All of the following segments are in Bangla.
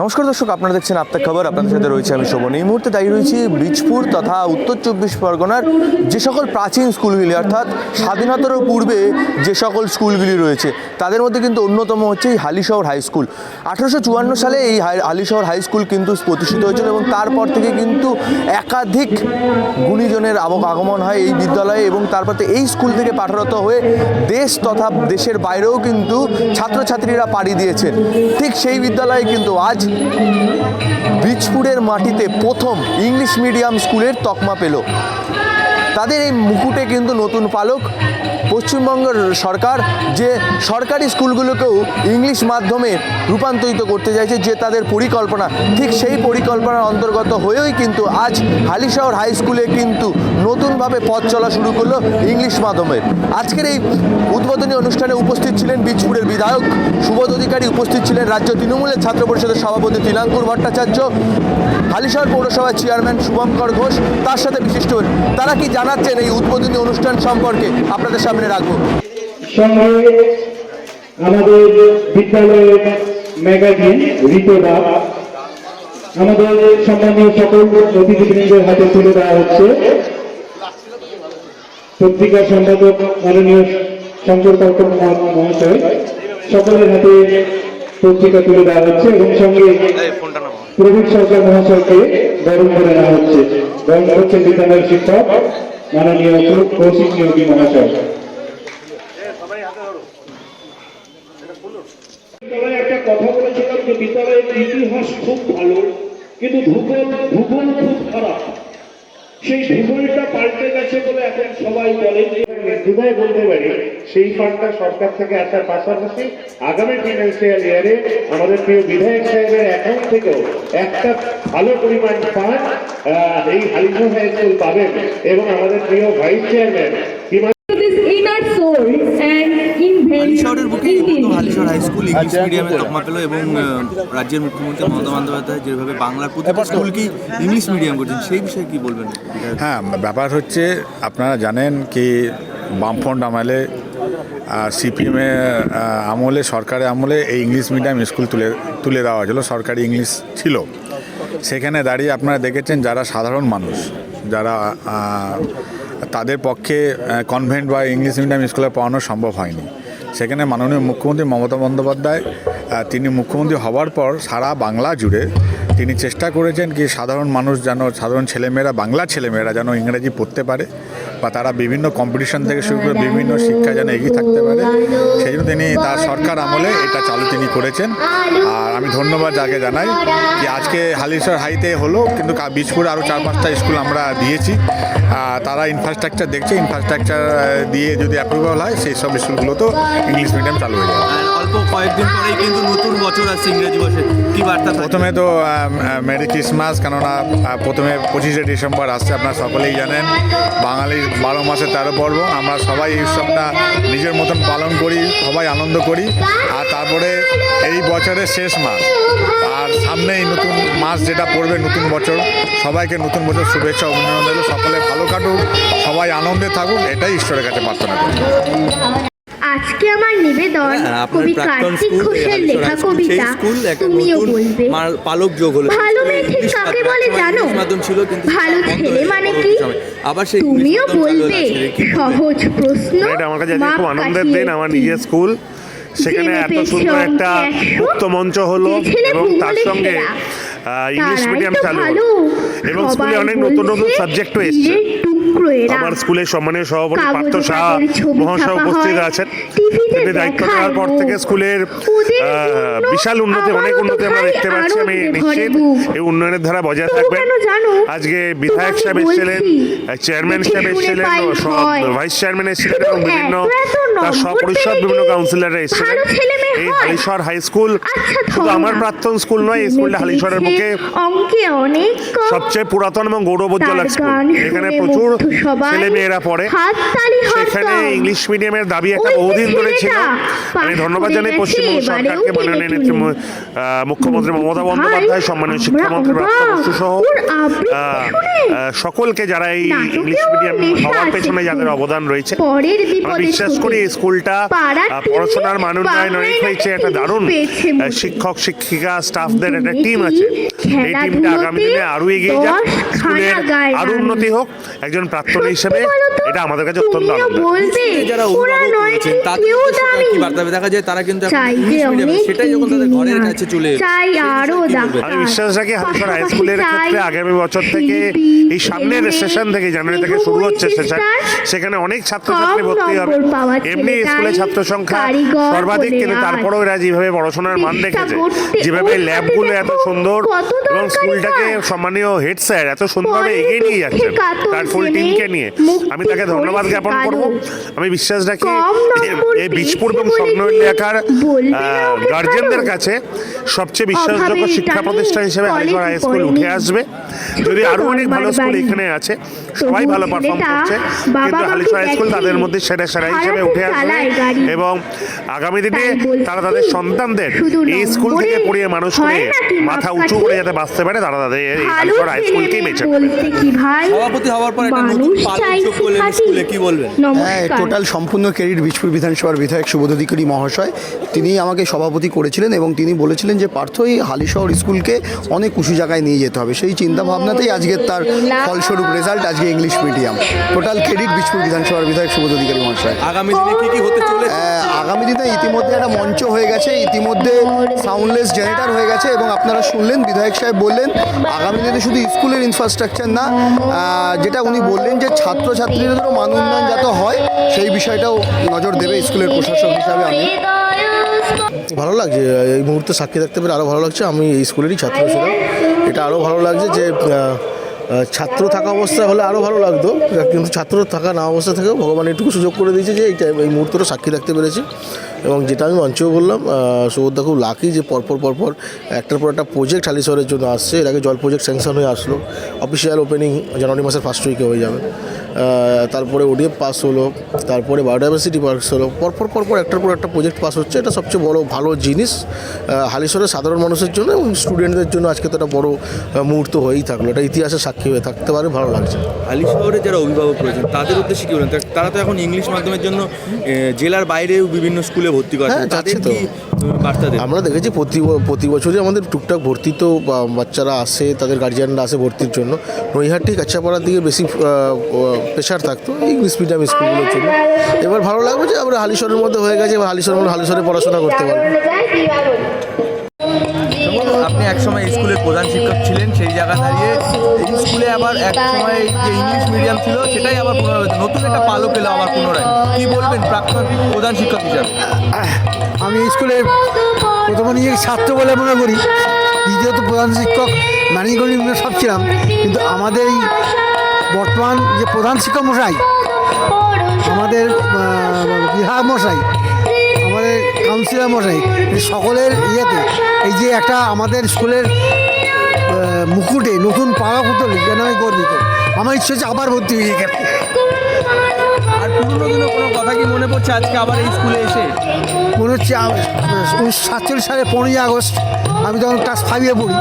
নমস্কার দর্শক, আপনারা দেখছেন আপনার খবর। আপনাদের সাথে রয়েছে আমি শোভন। এই মুহূর্তে দাঁড়িয়ে রয়েছি বীজপুর তথা উত্তর চব্বিশ পরগনার যে সকল প্রাচীন স্কুলগুলি, অর্থাৎ স্বাধীনতারও পূর্বে যে সকল স্কুলগুলি রয়েছে, তাদের মধ্যে কিন্তু অন্যতম হচ্ছে এই হালিশহর হাই স্কুল। আঠারোশো চুয়ান্ন সালে এই হালিশহর হাই স্কুল কিন্তু প্রতিষ্ঠিত হয়েছিল এবং তারপর থেকে কিন্তু একাধিক গুণীজনের আগমন হয় এই বিদ্যালয়ে এবং তারপর থেকে এই স্কুল থেকে পাঠরত হয়ে দেশ তথা দেশের বাইরেও কিন্তু ছাত্রছাত্রীরা পাড়ি দিয়েছেন। ঠিক সেই বিদ্যালয়ে কিন্তু আজ বীজপুরের মাটিতে প্রথম ইংলিশ মিডিয়াম স্কুলের তকমা পেল। তাদের এই মুকুটে কিন্তু নতুন পালক পশ্চিমবঙ্গের সরকার যে সরকারি স্কুলগুলোকেও ইংলিশ মাধ্যমে রূপান্তরিত করতে চাইছে, যে তাদের পরিকল্পনা, ঠিক সেই পরিকল্পনার অন্তর্গত হয়েই কিন্তু আজ হালিশহর হাই স্কুলে কিন্তু নতুনভাবে পথ চলা শুরু করল ইংলিশ মাধ্যমের। আজকের এই উদ্বোধনী অনুষ্ঠানে উপস্থিত ছিলেন বীজপুরের বিধায়ক, সুবোধ অধিকারী উপস্থিত ছিলেন রাজ্য তৃণমূলের ছাত্র পরিষদের সভাপতি তিলাঙ্কুর ভট্টাচার্য, হালিশহর পৌরসভার চেয়ারম্যান শুভঙ্কর ঘোষ, তার সাথে বিশিষ্ট তারা কি জানাচ্ছেন এই উদ্বোধনী অনুষ্ঠান সম্পর্কে আপনাদের সামনে রাখব। সঙ্গে আমাদের বিদ্যালয়ের ম্যাগাজিন ঋতবা আমাদের সম্মানীয় সকল অতিথিবৃন্দের হাতে তুলে দেওয়া হচ্ছে। পত্রিকা সম্পাদক মাননীয় শঙ্কর কাকর মহাশয় সকলের হাতে পত্রিকা তুলে দেওয়া হচ্ছে এবং সঙ্গে প্রবীণ সরকার মহাশয়কে বরণ করে নেওয়া হচ্ছে। বরণ হচ্ছে বিদ্যালয়ের শিক্ষক, মাননীয় কৌশিক নিয়োগী মহাশয় বিদ্যালয়ে একটা কথা বলেছিলাম যে বিদ্যালয়ের ইতিহাস খুব ভালো, কিন্তু ভূগোল ভূগোল খুব খারাপ। সেই ভূগোলটা পাল্টে গেছে বলে এখন সবাই বলে। বলতে পারি, সেই ফান্ডটা সরকার থেকে আসার পাশাপাশি আগামী ফিনান্সিয়াল ইয়ারে আমাদের প্রিয় বিধায়ক সাহেবের অ্যাকাউন্ট থেকেও একটা ভালো পরিমাণ ফান্ড এই হালিশহর হাই পাবেন এবং আমাদের প্রিয় vice chairman high school English মিডিয়ামে তকমা পেল এবং রাজ্যের মুখ্যমন্ত্রী মমতা বন্দ্যোপাধ্যায় যেভাবে বাংলার প্রতিটা স্কুলকেই ইংলিশ মিডিয়াম করছেন সেই বিষয়ে কি বলবেন? হ্যাঁ ব্যাপার হচ্ছে আপনারা জানেন কি বামফ্রন্ট আমলে সিপিএমে আমলে সরকারের আমলে এই ইংলিশ মিডিয়াম স্কুল তুলে তুলে দেওয়া হয়েছিল সরকারি ইংলিশ ছিল। সেখানে দাঁড়িয়ে আপনারা দেখেছেন যারা সাধারণ মানুষ যারা তাদের পক্ষে কনভেন্ট বা ইংলিশ মিডিয়াম স্কুলে পড়ানো সম্ভব হয়নি। সেখানে মাননীয় মুখ্যমন্ত্রী মমতা বন্দ্যোপাধ্যায় তিনি মুখ্যমন্ত্রী হওয়ার পর সারা বাংলা জুড়ে তিনি চেষ্টা করেছেন কি সাধারণ মানুষ যেন, সাধারণ ছেলেমেয়েরা বাংলা ছেলেমেয়েরা যেন ইংরেজি পড়তে পারে বা তারা বিভিন্ন কম্পিটিশন থেকে শুরু করে বিভিন্ন শিক্ষা যেন এগিয়ে থাকতে পারে। সেই জন্য তিনি তার সরকার আমলে এটা চালু তিনি করেছেন। আর আমি ধন্যবাদ যাকে জানাই যে আজকে হালিশহর হাইতে হলো, কিন্তু বীজপুরে আরও চার পাঁচটা স্কুল আমরা দিয়েছি। তারা ইনফ্রাস্ট্রাকচার দেখছে ইনফ্রাস্ট্রাকচার দিয়ে যদি অ্যাপ্রুভাল হয়, সেই সব স্কুলগুলোতেও ইংলিশ মিডিয়াম চালু হয়ে যাবে। কয়েকদিন পরেই কিন্তু নতুন বছর আসছে ইংরেজি বছর কি বার্তা প্রথমে তো মেরি ক্রিসমাস, কেননা প্রথমে পঁচিশে ডিসেম্বর আসছে, আপনারা সকলেই জানেন। বাঙালির বারো মাসে তেরো পর্ব, আমরা সবাই এই উৎসবটা নিজের মতন পালন করি, সবাই আনন্দ করি। আর তারপরে এই বছরের শেষ মাস, আর সামনেই নতুন মাস যেটা পড়বে নতুন বছর। সবাইকে নতুন বছর শুভেচ্ছা, অভিনন্দন সকলে ভালো কাটুক, সবাই আনন্দে থাকুক, এটাই ঈশ্বরের কাছে প্রার্থনা করি। আজকে আমার নিবেদন হ্যাঁ, কবি কার্তিক ঘোষের লেখা কবিতা তুমিও বলবে। পালক যোগ হলো। ভালো মেয়ে ঠিক কাকে বলে জানো? ভালো ছেলে মানে কি? আবার সেই তুমিও বলবে? সহজ প্রশ্ন আমার কাছে খুব আনন্দের দিন আমার নিজের স্কুল। সেখানে এত সুন্দর একটা মুক্ত মঞ্চ হলো এবং তার সঙ্গে ইংলিশ মিডিয়াম চালু এবং স্কুলে অনেক নতুন নতুন সাবজেক্টও এসছে। আমার স্কুলের সম্মানীয় সভাপতি পার্থ শাহ মহাশয় উপস্থিত আছেন। তিনি দায়িত্ব নেওয়ার পর থেকে স্কুলের বিশাল উন্নতি অনেক উন্নতি আমরা দেখতে পাচ্ছি আমি নিশ্চিত এই উন্নয়নের ধারা বজায় তবু থাকবেন। আজকে বিধায়ক সাহেব এসেছিলেন চেয়ারম্যান সাহেব এসেছিলেন ভাইস চেয়ারম্যান এসেছিলেন এবং বিভিন্ন তার সপরিষদ বিভিন্ন কাউন্সিলররা এসেছিলেন। এই? হালিশহর হাই স্কুল আচ্ছা, শুধু আমার। প্রাক্তন স্কুল নয় এই স্কুলটা হালিশহরের কম। সবচেয়ে পুরাতন এবং গৌরবোজ্জ্বল স্কুল এখানে প্রচুর সবাই ছেলে মেয়েরা পড়ে। হাততালি সেখানে ইংলিশ মিডিয়ামের দাবি একটা বহুদিন ধরে ছিল। আমি ধন্যবাদ জানাই পশ্চিমবঙ্গ সরকারকে মাননীয় নেত্রী মুখ্যমন্ত্রী মমতা বন্দ্যোপাধ্যায় সম্মানীয় শিক্ষামন্ত্রী। সহ সকলকে যারা এই ইংলিশ মিডিয়াম হওয়ার পেছনে যাদের অবদান রয়েছে বিশ্বাস করি এই স্কুলটা পড়াশোনার মান উন্নয়ন অনেক হয়েছে একটা দারুণ। শিক্ষক শিক্ষিকা স্টাফদের একটা টিম আছে। এই টিমটা আগামী দিনে আরও এগিয়ে যাক। স্কুলের আরও উন্নতি হোক। একজন সত্যি হিসেবে এটা আমাদের কাছে অত্যন্ত আনন্দ যারা অভিভাবক রয়েছেন তাদের কেউ উদ্দেশ্যে দামি। কি বার্তা দেখা যায় তারা কিন্তু সেটাই যখন তাদের ঘরের কাছে চলে আমি বিশ্বাস রাখি হাই স্কুলের ক্ষেত্রে আগামী বছর থেকে এই সামনের সেশন থেকে জানুয়ারি থেকে শুরু হচ্ছে সেশন সেখানে অনেক ছাত্রছাত্রী ভর্তি হবে। এমনি স্কুলে ছাত্র সংখ্যা সর্বাধিক কিন্তু তারপরেও এরা যেভাবে পড়াশোনার মান রেখেছে যেভাবে ওর হাতে ল্যাবগুলো এত সুন্দর এবং স্কুলটাকে সম্মানীয় হেড স্যার এত সুন্দরভাবে পরের এগিয়ে নিয়ে দুঃখে যাচ্ছেন। তার ফুল জেনে টিমকে নিয়ে? আমি তাকে ধন্যবাদ জ্ঞাপন করব। আমি বিশ্বাস রাখি এই বীজপুর এবং স্বপ্ন এলাকার কারও? কাছে সবচেয়ে বিশ্বাসযোগ্য শিক্ষা প্রতিষ্ঠান হিসেবে হালিশহর হাই স্কুল উঠে আসবে। যদি আরও অনেক ভালো স্কুল এখানে আছে সবাই ভালো পারফর্ম করছে। কিন্তু হালিশহর হাই স্কুল তাদের মধ্যে সেরা সেরা হিসেবে উঠে আসবে এবং আগামী দিনে তারা তাদের সন্তানদের এই স্কুল থেকে পড়িয়ে মানুষ করে মাথা উঁচু করে যাতে বাঁচতে পারে তারা তাদের এই ভালো হাই স্কুলকেই বেছে নেবে বলতে কি ভাই? সভাপতি হওয়ার পর মানুষ চাই কি বলবেন? হ্যাঁ টোটাল সম্পূর্ণ ক্রেডিট বীজপুর বিধানসভার বিধায়ক সুবোধ অধিকারী মহাশয় তিনি আমাকে সভাপতি করেছিলেন এবং তিনি বলেছিলেন যে পার্থ এই হালিশহর স্কুলকে অনেক উঁচু জায়গায় নিয়ে যেতে হবে। সেই চিন্তা ভাবনাতেই আজকের তার ফলস্বরূপ রেজাল্ট আজকে English medium total credit Bijpur বিধানসভার বিধায়ক সুবোধ অধিকারী মহাশয়। আগামী দিনে কি কি হতে চলেছে? আগামী দিনে ইতিমধ্যে একটা মঞ্চ হয়ে গেছে ইতিমধ্যে সাউন্ডলেস জেনারেটর হয়ে গেছে এবং আপনারা শুনলেন বিধায়ক সাহেব বললেন আগামী দিনে শুধু স্কুলের ইনফ্রাস্ট্রাকচার না যেটা উনি বললেন যে ছাত্রছাত্রীদেরও মান উন্নয়ন যাতে হয়, সেই বিষয়টাও নজর দেবে স্কুলের প্রশাসক হিসাবে আমি। ভালো লাগছে, এই মুহূর্তে সাক্ষী থাকতে পেরে আরও ভালো লাগছে। আমি এই স্কুলেরই ছাত্র ছিলাম। এটা আরও ভালো লাগছে যে ছাত্র থাকা অবস্থায় হলে আরও ভালো লাগতো। কিন্তু ছাত্র থাকা না অবস্থা থেকেও ভগবান এটুকু সুযোগ করে দিয়েছে যে এই এই মুহূর্তটা সাক্ষী থাকতে পেরেছি। এবং যেটা আমি মঞ্চেও বললাম সুবোধদা খুব লাকি যে পরপর পরপর একটার পর একটা প্রজেক্ট হালিশহরের জন্য আসছে। এর আগে জল প্রজেক্ট স্যাংশন হয়ে আসলো। অফিসিয়াল ওপেনিং জানুয়ারি মাসের ফার্স্ট উইকে হয়ে যাবে। তারপরে ওডিএফ পাস হলো, তারপরে বায়োডাইভার্সিটি পাস হলো। পরপর পরপর একটার পর একটা প্রজেক্ট পাস হচ্ছে। এটা সবচেয়ে বড়, ভালো জিনিস হালিশহরের সাধারণ মানুষের জন্য এবং স্টুডেন্টদের জন্য আজকে তো একটা বড় মুহূর্ত হয়েই থাকল। এটা ইতিহাসের সাক্ষী হয়ে থাকতে পারে, ভালো লাগছে। আলি শহরে যারা অভিভাবক রয়েছেন, তাদের উদ্দেশ্যে কি বলেন? তারা তো এখন ইংলিশ মাধ্যমের জন্য জেলার বাইরেও বিভিন্ন স্কুলে ভর্তি করা হ্যাঁ, যাচ্ছে তো। বার্তা আমরা দেখেছি প্রতি প্রতি বছরই আমাদের টুকটাক ভর্তি তো বাচ্চারা আসে তাদের গার্জিয়ানরা আসে ভর্তির জন্য। নৈহাটি কাছাপাড়ার দিকে বেশি প্রেশার থাকতো ইংলিশ মিডিয়াম স্কুলগুলোর জন্য। এবার ভালো লাগবে যে আমরা হালিশ্বরের মধ্যে হয়ে গেছে এবার হালিশ্বরের মধ্যে হালিশ্বরে পড়াশোনা করতে পারব। আপনি একসময় স্কুলের প্রধান শিক্ষক ছিলেন, সেই জায়গা দাঁড়িয়ে এই স্কুলে আবার এক সময় যে ইংলিশ মিডিয়াম ছিল, সেটাই আবার পুনরায় নতুন একটা পালক এলো আবার পুনরায়। কি বলবেন প্রাক্তন প্রধান শিক্ষক হিসাবে? আমি স্কুলে প্রথমে নিজেকে ছাত্র বলে মনে করি, দ্বিতীয়ত প্রধান শিক্ষক ইউনিয়ন সব ছিলাম, কিন্তু আমাদের এই বর্তমান যে প্রধান শিক্ষক মশাই, আমাদের বিহার মশাই আমাদের কাউন্সিলর মশাই সকলের ইয়েতে এই যে একটা আমাদের স্কুলের মুকুটে নতুন পাওয়া হতো যেন আমি গর্বিত আমার ইচ্ছে হচ্ছে আবার ভর্তি হয়ে গেছে আর পুরনো দিনের কোনো কথা কি মনে পড়ছে আজকে আবার এই স্কুলে এসে? মনে হচ্ছে উনিশশো সাতচল্লিশ সালে পনেরোই আগস্ট আমি তখন ক্লাস ফাইভে পড়ি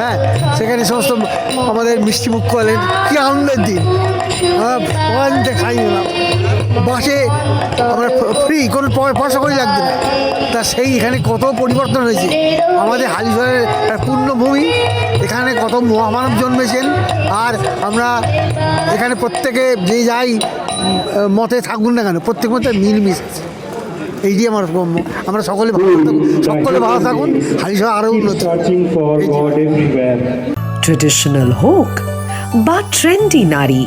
হ্যাঁ সেখানে সমস্ত আমাদের মিষ্টি মুখ করলেন কী আনন্দের দিন। আমরা পড়াতে খাই নিলাম বাসে আমরা ফ্রি কোনো পয়- পয়সা করে লাগতো না। তা সেই এখানে কত পরিবর্তন হয়েছে। আমাদের হালিশহরের পূর্ণভূমি, এখানে কত মহামানব জন্মেছেন। আর আমরা এখানে প্রত্যেকে যে যাই মতে থাকুন না কেন, প্রত্যেক মতে মিলমিশ এই এইটি আমার গম্য আমরা সকলে ভালো থাকুন, সকলে ভালো থাকুন। হালিশহর আরও উন্নত. ট্রেডিশনাল হোক বা ট্রেন্ডি নারী।